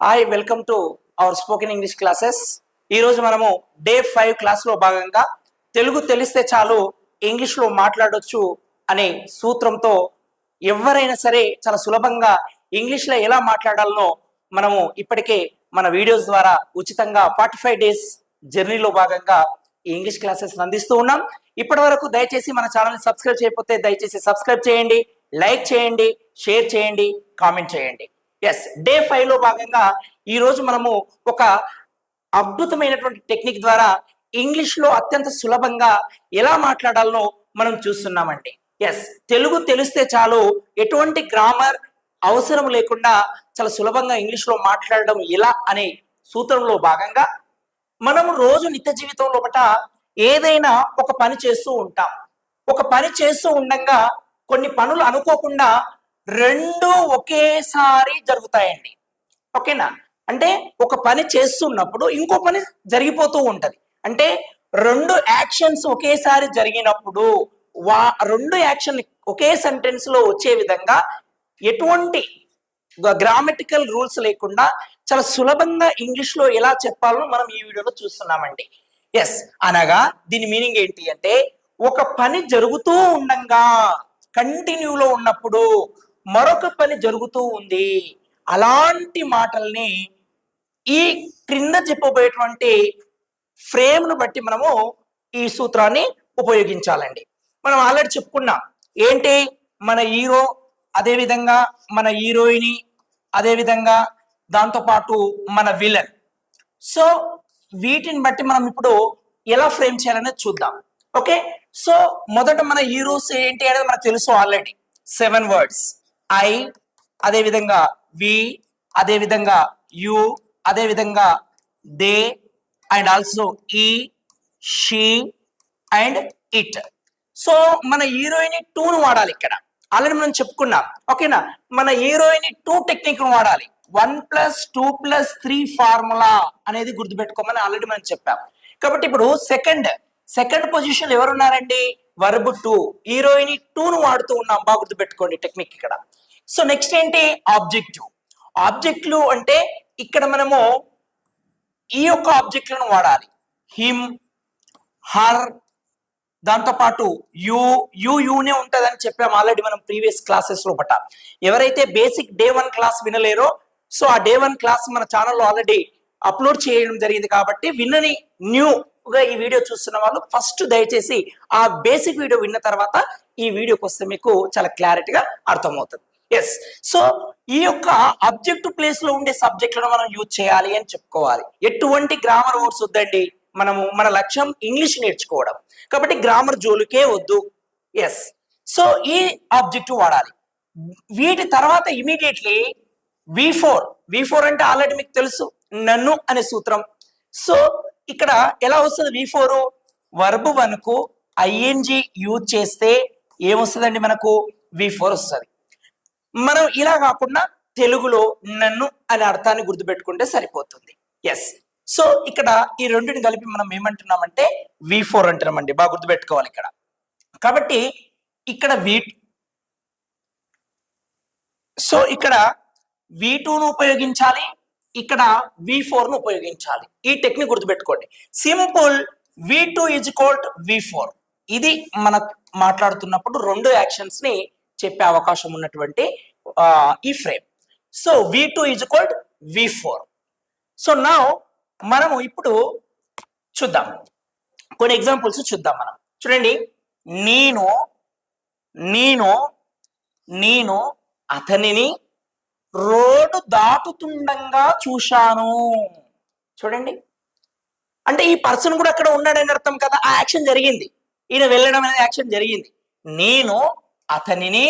Hi welcome to our spoken English classes ఈ రోజు మనము డే ఫైవ్ క్లాస్లో భాగంగా తెలుగు తెలిస్తే చాలు ఇంగ్లీష్లో మాట్లాడొచ్చు అనే సూత్రంతో ఎవరైనా సరే చాలా సులభంగా ఇంగ్లీష్లో ఎలా మాట్లాడాలనో మనము ఇప్పటికే మన వీడియోస్ ద్వారా ఉచితంగా ఫార్టీ ఫైవ్ డేస్ జర్నీలో భాగంగా ఇంగ్లీష్ క్లాసెస్ అందిస్తూ ఉన్నాం. ఇప్పటి వరకు దయచేసి మన ఛానల్ సబ్స్క్రైబ్ చేయకపోతే దయచేసి సబ్స్క్రైబ్ చేయండి లైక్ చేయండి షేర్ చేయండి కామెంట్ చేయండి. ఎస్ డే ఫైవ్లో భాగంగా ఈ రోజు మనము ఒక అద్భుతమైనటువంటి టెక్నిక్ ద్వారా ఇంగ్లీష్లో అత్యంత సులభంగా ఎలా మాట్లాడాలనో మనం చూస్తున్నామండి. ఎస్ తెలుగు తెలిస్తే చాలు ఎటువంటి గ్రామర్ అవసరం లేకుండా చాలా సులభంగా ఇంగ్లీష్లో మాట్లాడడం ఎలా అనే సూత్రంలో భాగంగా మనం రోజు నిత్య జీవితం లోపల ఏదైనా ఒక పని చేస్తూ ఉంటాం. ఒక పని చేస్తూ ఉండగా కొన్ని పనులు అనుకోకుండా రెండు ఒకేసారి జరుగుతాయండి. ఓకేనా? అంటే ఒక పని చేస్తున్నప్పుడు ఇంకో పని జరిగిపోతూ ఉంటది. అంటే రెండు యాక్షన్స్ ఒకేసారి జరిగినప్పుడు వా రెండు యాక్షన్ ఒకే సెంటెన్స్లో వచ్చే విధంగా ఎటువంటి గ్రామటికల్ రూల్స్ లేకుండా చాలా సులభంగా ఇంగ్లీష్లో ఎలా చెప్పాలో మనం ఈ వీడియోలో చూస్తున్నామండి. ఎస్ అనగా దీని మీనింగ్ ఏంటి అంటే ఒక పని జరుగుతూ ఉండగా కంటిన్యూలో ఉన్నప్పుడు మరొక పని జరుగుతూ ఉంది. అలాంటి మాటల్ని ఈ క్రింద చెప్పబోయేటువంటి ఫ్రేమ్ను బట్టి మనము ఈ సూత్రాన్ని ఉపయోగించాలండి. మనం ఆల్రెడీ చెప్పుకున్నాం. ఏంటి? మన హీరో అదేవిధంగా మన హీరోయిని అదేవిధంగా దాంతోపాటు మన విలన్. సో వీటిని బట్టి మనం ఇప్పుడు ఎలా ఫ్రేమ్ చేయాలనేది చూద్దాం. ఓకే? సో మొదట మన హీరోస్ ఏంటి అనేది మనకు తెలుసు ఆల్రెడీ. Seven words. ఐ అదేవిధంగా వి అదేవిధంగా యు అదేవిధంగా దే అండ్ ఆల్సో ఈ షీ అండ్ ఇట్. సో మన హీరోయిన్ టూను వాడాలి ఇక్కడ. ఆల్రెడీ మనం చెప్పుకున్నాం. ఓకేనా? మన హీరోయిన్ టూ టెక్నిక్ వాడాలి. One plus two plus three formula అనేది గుర్తుపెట్టుకోమని ఆల్రెడీ మనం చెప్పాం. కాబట్టి ఇప్పుడు second second position ఎవరున్నారండి? Verb two. Heroine టూను వాడుతూ ఉన్నాం. బాగా గుర్తుపెట్టుకోండి టెక్నిక్ ఇక్కడ. సో నెక్స్ట్ ఏంటి? ఆబ్జెక్టివ్. ఆబ్జెక్ట్లు అంటే ఇక్కడ మనము ఈ యొక్క ఆబ్జెక్టులను వాడాలి. హిమ్ హర్ దాంతో పాటు యూ యూనే ఉంటుందని చెప్పాము ఆల్రెడీ మనం ప్రీవియస్ క్లాసెస్లో ఎవరైతే బేసిక్ డే వన్ క్లాస్ వినలేరో సో ఆ డే వన్ క్లాస్ మన ఛానల్లో ఆల్రెడీ అప్లోడ్ చేయడం జరిగింది కాబట్టి విన్నని న్యూ గా ఈ వీడియో చూస్తున్న వాళ్ళు ఫస్ట్ దయచేసి ఆ బేసిక్ వీడియో విన్న తర్వాత ఈ వీడియోకి వస్తే మీకు చాలా క్లారిటీగా అర్థమవుతుంది. ఎస్ సో ఈ యొక్క అబ్జెక్టివ్ ప్లేస్లో ఉండే సబ్జెక్టులను మనం యూజ్ చేయాలి అని చెప్పుకోవాలి. ఎటువంటి గ్రామర్ వర్డ్స్ వద్దండి. మనము మన లక్ష్యం ఇంగ్లీష్ నేర్చుకోవడం. కాబట్టి గ్రామర్ జోలికే వద్దు. ఎస్ సో ఈ ఆబ్జెక్టివ్ వాడాలి. వీటి తర్వాత immediately V four V four అంటే ఆల్రెడీ మీకు తెలుసు. నన్ను అనే సూత్రం. సో ఇక్కడ ఎలా వస్తుంది వి ఫోర్ వర్బ్ వన్కు ఐఎన్జి యూజ్ చేస్తే ఏమొస్తుందండి మనకు? వి ఫోర్ వస్తుంది. మనం ఇలా కాకుండా తెలుగులో నన్ను అనే అర్థాన్ని గుర్తుపెట్టుకుంటే సరిపోతుంది. ఎస్ సో ఇక్కడ ఈ రెండుని కలిపి మనం ఏమంటున్నామంటే వి ఫోర్ అంటున్నామండి. బాగా గుర్తుపెట్టుకోవాలి ఇక్కడ. కాబట్టి ఇక్కడ వి సో ఇక్కడ వి టూను ఉపయోగించాలి. ఇక్కడ వి ను ఉపయోగించాలి. ఈ టెక్నిక్ గుర్తుపెట్టుకోండి. Simple V two is called V four ఇది మన మాట్లాడుతున్నప్పుడు రెండు యాక్షన్స్ని చెప్పే అవకాశం ఉన్నటువంటి ఈ frame. So V two is called V four so నా మనము ఇప్పుడు చూద్దాం. కొన్ని ఎగ్జాంపుల్స్ చూద్దాం మనం. చూడండి. నేను నేను నేను అతనిని రోడ్డు దాటుతుండగా చూశాను. చూడండి. అంటే ఈ పర్సన్ కూడా అక్కడ ఉన్నాడని అర్థం కదా. ఆ యాక్షన్ జరిగింది. ఈయన వెళ్ళడం అనేది యాక్షన్ జరిగింది. నేను అతనిని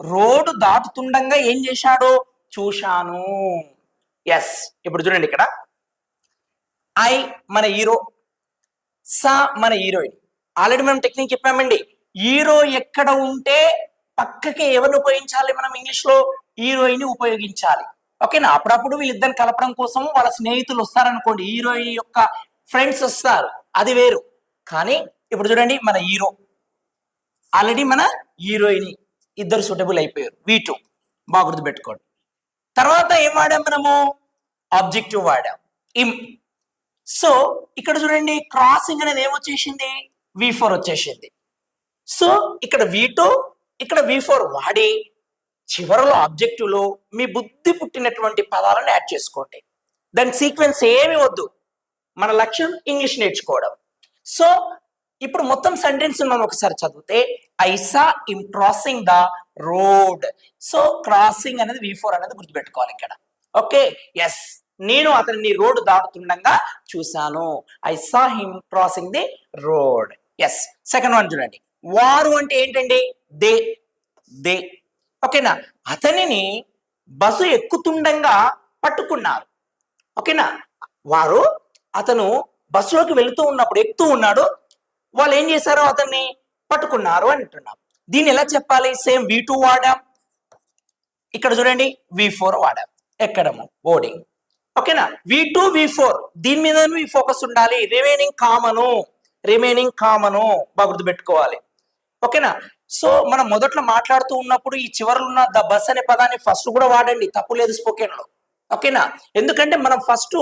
రోడ్డు దాటుతుండగా ఏం చేశాడో? చూశాను. ఎస్ ఇప్పుడు చూడండి ఇక్కడ. ఐ మన హీరో సా మన హీరోయిన్ ఆల్రెడీ మనం టెక్నిక్ చెప్పామండి. హీరో ఎక్కడ ఉంటే పక్కకి ఎవరిని ఉపయోగించాలి మనం ఇంగ్లీష్లో హీరోయిన్ ఉపయోగించాలి. ఓకేనా అప్పుడప్పుడు వీళ్ళిద్దరిని కలపడం కోసం వాళ్ళ స్నేహితులు వస్తారనుకోండి. హీరోయిన్ యొక్క ఫ్రెండ్స్ వస్తారు. అది వేరు. కానీ ఇప్పుడు చూడండి మన హీరో ఆల్రెడీ మన హీరోయిన్ ఇద్దరు సూటబుల్ అయిపోయారు. వీ టూ బాగా గుర్తుపెట్టుకోండి. తర్వాత ఏం వాడాం మనము? ఆబ్జెక్టివ్ వాడాం. ఇమ్ సో ఇక్కడ చూడండి క్రాసింగ్ అనేది ఏమొచ్చేసింది వి ఫోర్ వచ్చేసింది. సో ఇక్కడ వి టూ ఇక్కడ వి ఫోర్ వాడి చివరలో ఆబ్జెక్టివ్లో మీ బుద్ధి పుట్టినటువంటి పదాలను యాడ్ చేసుకోండి. దాని సీక్వెన్స్ ఏమి వద్దు. మన లక్ష్యం ఇంగ్లీష్ నేర్చుకోవడం. సో ఇప్పుడు మొత్తం సెంటెన్స్ మనం ఒకసారి చదివితే I saw in crossing the road so crossing అనేది వి ఫోర్ అనేది గుర్తుపెట్టుకోవాలి ఇక్కడ. ఓకే ఎస్ నేను అతన్ని రోడ్ దాటుతుండగా చూశాను. I saw him crossing the road yes second one చూడండి. వారు అంటే ఏంటండి? దే. దే. ఓకేనా అతనిని బస్సు ఎక్కుతుండగా పట్టుకున్నారు. ఓకేనా వారు అతను బస్సులోకి వెళుతూ ఉన్నప్పుడు ఎక్కుతూ ఉన్నాడు. వాళ్ళు ఏం చేశారో అతన్ని పట్టుకున్నారు అని అంటున్నాం. దీన్ని ఎలా చెప్పాలి? సేమ్ వి టూ వాడాం. ఇక్కడ చూడండి వి ఫోర్ వాడాం. ఎక్కడము బోర్డింగ్. ఓకేనా? V two V four. దీని మీద మీ ఫోకస్ ఉండాలి. Remaining common. Remaining common. బాగా గుర్తుపెట్టుకోవాలి. ఓకేనా? సో మనం మొదట్లో మాట్లాడుతూ ఉన్నప్పుడు ఈ చివరిలో ఉన్న ద బస్ అనే పదాన్ని ఫస్ట్ కూడా వాడండి. తప్పు లేదు స్పోకెన్లో. ఓకేనా? ఎందుకంటే మనం ఫస్ట్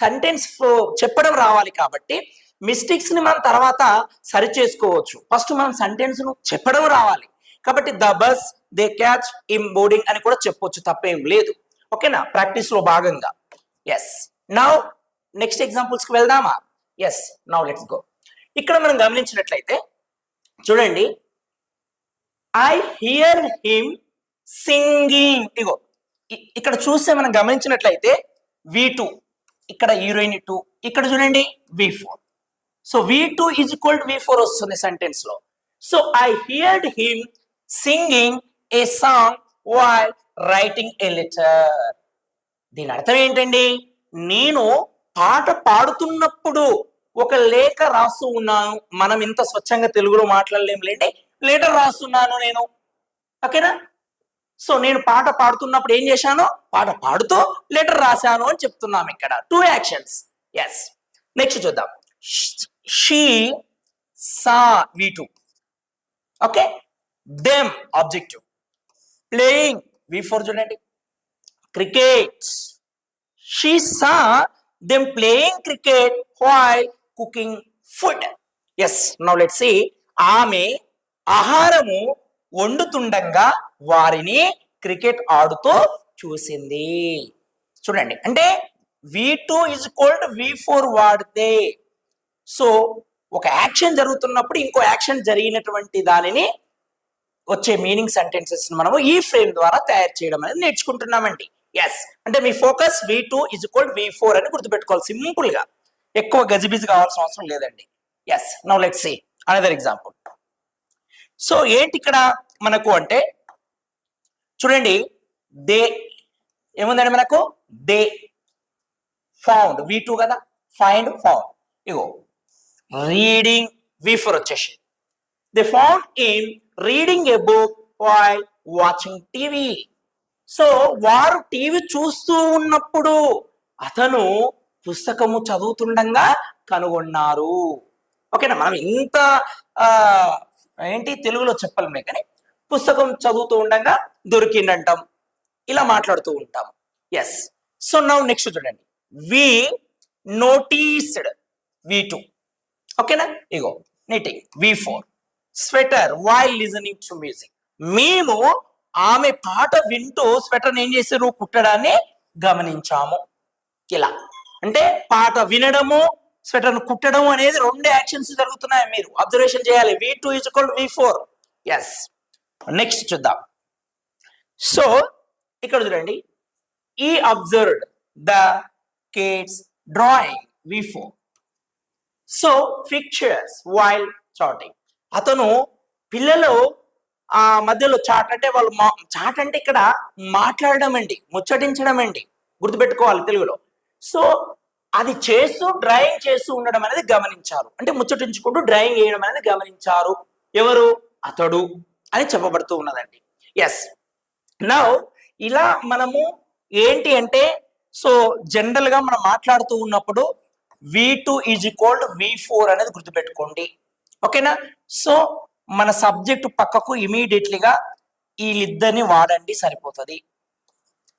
సెంటెన్స్ చెప్పడం రావాలి కాబట్టి మిస్టేక్స్ని మనం తర్వాత సరి చేసుకోవచ్చు ఫస్ట్ మనం సెంటెన్స్ను చెప్పడం రావాలి. కాబట్టి the bus they catch him boarding అని కూడా చెప్పొచ్చు తప్పేం లేదు. ఓకేనా? ప్రాక్టీస్లో భాగంగా. ఎస్ నౌ నెక్స్ట్ ఎగ్జాంపుల్స్కి వెళ్దామా? ఎస్ నౌ లెట్స్ గో ఇక్కడ మనం గమనించినట్లయితే చూడండి. ఐ హియర్ హిమ్ సింగింగ్ ఇగో ఇక్కడ చూస్తే మనం గమనించినట్లయితే వి టూ ఇక్కడ హీరోయిన్ టూ ఇక్కడ చూడండి V four so V two is equal to V four వస్తుంది సెంటెన్స్లో. So I heard him singing a song while writing a letter దీని అర్థం ఏంటండి? నేను పాట పాడుతున్నప్పుడు ఒక లేఖ రాస్తూ ఉన్నాను. మనం ఇంత స్వచ్ఛంగా తెలుగులో మాట్లాడలేం లేండి లెటర్ రాస్తున్నాను నేను. ఓకేనా? సో నేను పాట పాడుతున్నప్పుడు ఏం చేశాను? పాట పాడుతూ లెటర్ రాశాను అని చెప్తున్నాం ఇక్కడ. టూ యాక్షన్స్ ఎస్ నెక్స్ట్ చూద్దాం. She saw V two okay them objective playing V four చూడండి cricket she saw them playing cricket while cooking food yes now let see ఆమె ఆహారము వండుతుండగా వారిని క్రికెట్ ఆడుతూ చూసింది. చూడండి. అంటే V two is called V four వాడితే సో ఒక యాక్షన్ జరుగుతున్నప్పుడు ఇంకో యాక్షన్ జరిగినటువంటి దానిని వచ్చే మీనింగ్ సెంటెన్సెస్ మనము ఈ ఫ్రేమ్ ద్వారా తయారు చేయడం అనేది నేర్చుకుంటున్నామండి. ఎస్ అంటే మీ focus V two is equal V four అని గుర్తుపెట్టుకోవాలి సింపుల్గా. ఎక్కువ గజిబిజి కావాల్సిన అవసరం లేదండి. Yes now let see another example so ఏంటి ఇక్కడ మనకు అంటే చూడండి. దే ఏముందండి మనకు? దే ఫౌండ్ వి టూ కదా? ఫైండ్ ఫౌండ్ ఇగో రీడింగ్ వి ఫర్ వచ్చేసి they found in reading a book while watching TV so వారు టీవీ చూస్తూ ఉన్నప్పుడు అతను పుస్తకము చదువుతుండగా కనుగొన్నారు. ఓకేనా? మనం ఇంత ఏంటి తెలుగులో చెప్పలేము కానీ పుస్తకం చదువుతూ ఉండగా దొరికిందంటాం. ఇలా మాట్లాడుతూ ఉంటాం. ఎస్ సో నౌ నెక్స్ట్ చూడండి. వి నోటీస్డ్ వి టూ ఓకేనా? ఇగో knitting V four sweater while listening to music మేము ఆమె పాట వింటూ స్వెటర్ ఏం చేశారు కుట్టడాన్ని గమనించాము. ఇలా. అంటే పాట వినడము స్వెటర్ కుట్టడం అనేది రెండు యాక్షన్స్ జరుగుతున్నాయి మీరు. అబ్జర్వేషన్ చేయాలి. V two is V four yes next చూద్దాం. సో ఇక్కడ చూడండి. ఈ observed the kids drawing V four so pictures while chatting అతను పిల్లలు ఆ మధ్యలో చాట్ అంటే వాళ్ళు మా చాట్ అంటే ఇక్కడ మాట్లాడడం అండి ముచ్చటించడం అండి గుర్తుపెట్టుకోవాలి తెలుగులో. సో అది చేస్తూ డ్రాయింగ్ చేస్తూ ఉండడం అనేది గమనించారు. అంటే ముచ్చటించుకుంటూ డ్రాయింగ్ వేయడం అనేది గమనించారు. ఎవరు? అతడు అని చెప్పబడుతూ ఉన్నదండి. ఎస్ నౌ ఇలా మనము ఏంటి అంటే సో జనరల్గా మనం మాట్లాడుతూ ఉన్నప్పుడు V two is equal V four అనేది గుర్తుపెట్టుకోండి. ఓకేనా? సో మన సబ్జెక్ట్ పక్కకు ఇమీడియట్లీగా వీళ్ళిద్దరిని వాడండి సరిపోతుంది.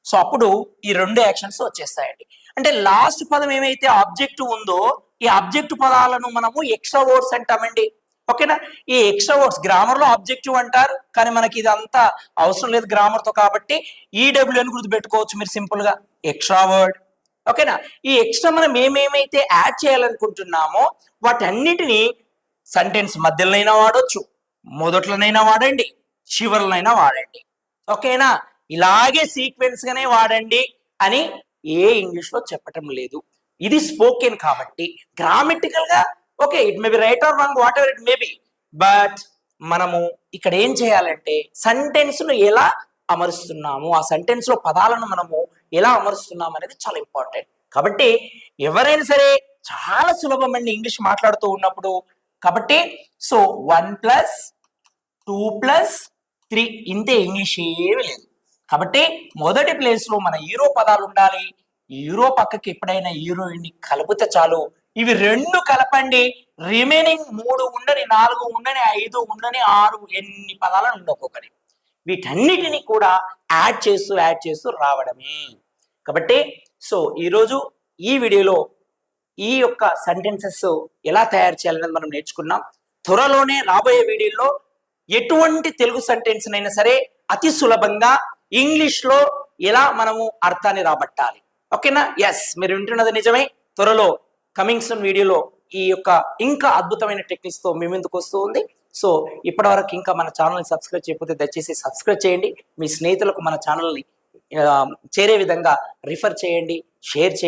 సో అప్పుడు ఈ రెండు యాక్షన్స్ వచ్చేస్తాయండి. అంటే లాస్ట్ పదం ఏమైతే ఆబ్జెక్ట్ ఉందో ఈ ఆబ్జెక్ట్ పదాలను మనము ఎక్స్ట్రా వర్డ్స్ అంటామండి. ఓకేనా? ఈ ఎక్స్ట్రా వర్డ్స్ గ్రామర్లో ఆబ్జెక్టివ్ అంటారు కానీ మనకి ఇదంతా అవసరం లేదు గ్రామర్తో కాబట్టి ఈడబ్ల్యూ అని గుర్తుపెట్టుకోవచ్చు మీరు సింపుల్గా ఎక్స్ట్రా వర్డ్ ఓకేనా? ఈ ఎక్స్ట్రా మనం ఏమేమైతే యాడ్ చేయాలనుకుంటున్నామో వాటన్నిటిని సెంటెన్స్ మధ్యలోనైనా వాడొచ్చు మొదట్లోనైనా వాడండి చివరిలోనైనా వాడండి. ఓకేనా? ఇలాగే సీక్వెన్స్ గానే వాడండి అని ఏ ఇంగ్లీష్లో చెప్పటం లేదు. ఇది స్పోకెన్ కాబట్టి. గ్రామెటికల్గా okay it may be right or wrong what it may be. But మనము ఇక్కడ ఏం చేయాలంటే సెంటెన్స్ను ఎలా అమరుస్తున్నాము? ఆ సెంటెన్స్లో పదాలను మనము ఎలా అమరుస్తున్నాం అనేది చాలా ఇంపార్టెంట్ కాబట్టి ఎవరైనా సరే చాలా సులభమండి ఇంగ్లీష్ మాట్లాడుతూ ఉన్నప్పుడు. కాబట్టి so one plus two plus three ఇంతే ఇంగ్లీష్ ఏమి లేదు. కాబట్టి మొదటి ప్లేస్లో మన హీరో పదాలు ఉండాలి. హీరో పక్కకి ఎప్పుడైనా హీరోయిన్ని కలిపితే చాలు. ఇవి రెండు కలపండి. రిమైనింగ్ మూడు ఉండని నాలుగు ఉండని ఐదు ఉండని ఆరు ఎన్ని పదాలను ఉండు వీటన్నిటిని కూడా యాడ్ చేస్తూ యాడ్ చేస్తూ రావడమే. కాబట్టి సో ఈరోజు ఈ వీడియోలో ఈ యొక్క సెంటెన్సెస్ ఎలా తయారు చేయాలనేది మనం నేర్చుకున్నాం. త్వరలోనే రాబోయే వీడియోలో ఎటువంటి తెలుగు సెంటెన్స్ అయినా సరే అతి సులభంగా ఇంగ్లీష్లో ఎలా మనము అర్థాన్ని రాబట్టాలి. ఓకేనా? ఎస్ మీరు వింటున్నది నిజమే. త్వరలో కమింగ్ సన్ వీడియోలో ఈ యొక్క ఇంకా అద్భుతమైన టెక్నిక్స్తో మేము మీ ముందుకు వస్తూ ఉంది. సో ఇప్పటివరకు ఇంకా మన ఛానల్ని సబ్స్క్రైబ్ చేయకపోతే దయచేసి సబ్స్క్రైబ్ చేయండి. మీ స్నేహితులకు మన ఛానల్ని చేరే విధంగా రిఫర్ చేయండి షేర్ చేయండి.